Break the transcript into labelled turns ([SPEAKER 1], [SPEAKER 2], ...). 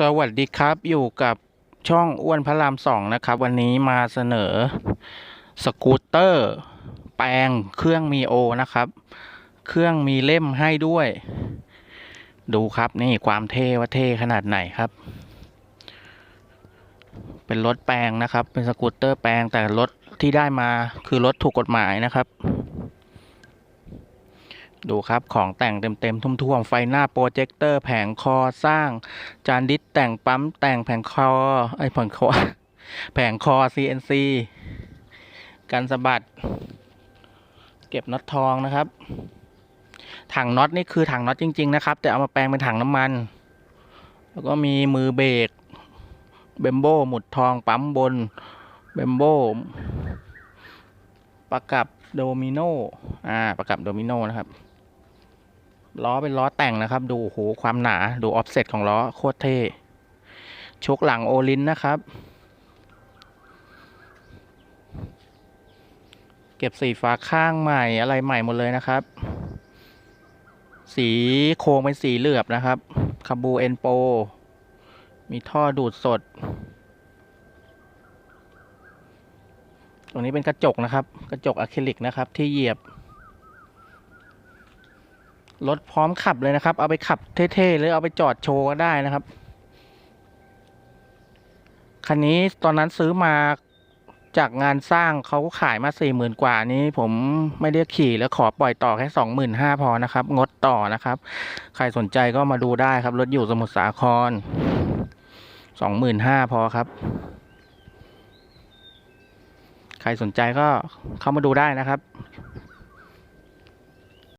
[SPEAKER 1] สวัสดีครับอยู่กับช่องอ้วนพระรามสองนะครับ วันนี้มาเสนอสกูตเตอร์ แปลงเครื่องมีโอนะครับ เครื่องมีเล่มให้ด้วย ดูครับนี่ความเท่ว่าเท่ขนาดไหนครับ เป็นรถแปลงนะครับ เป็นสกูตเตอร์แปลงแต่รถที่ได้มาคือรถถูกกฎหมายนะครับ ดูครับ ของแต่งเต็มๆ ทุ่วมๆ ไฟหน้าโปรเจคเตอร์แผงคอสร้าง จานดิสแต่งปั๊มแต่งแผงคอ ไอ้แผงคอ แผงคอ CNC กันสะบัด เก็บน็อตทองนะครับ ถังน็อตนี่คือถังน็อตจริง ๆ นะครับ แต่เอามาแปลงเป็นถังน้ำมัน แล้วก็มีมือเบรกเบมโบหมุดทองปั๊มบนเบมโบประกับโดมิโน อ่า ประกับโดมิโนนะครับ ล้อเป็นล้อแต่งนะครับ ดูโอ้โหความหนา ดูออฟเซ็ตของล้อโคตรเท่ชกหลังโอลินนะครับ เก็บสีฟ้าข้างใหม่อะไรใหม่หมดเลยนะครับ สีโครงเป็นสีเหลือบนะครับคาบูเอ็นโป มีท่อดูดสด ตรงนี้เป็นกระจกนะครับ กระจกอะคริลิกนะครับที่เหยียบ รถพร้อมขับเลยนะครับ เอาไปขับเท่ๆหรือเอาไปจอดโชว์ก็ได้นะครับ คันนี้ตอนนั้นซื้อมาจากงานสร้างเขาขายมาสี่หมื่นกว่านี้ ผมไม่ได้ขี่แล้วขอปล่อยต่อแค่สองหมื่นห้าพอนะครับ งดต่อนะครับ ใครสนใจก็มาดูได้ครับ รถอยู่สมุทรสาครสองหมื่นห้าพอครับ ใครสนใจก็เข้ามาดูได้นะครับ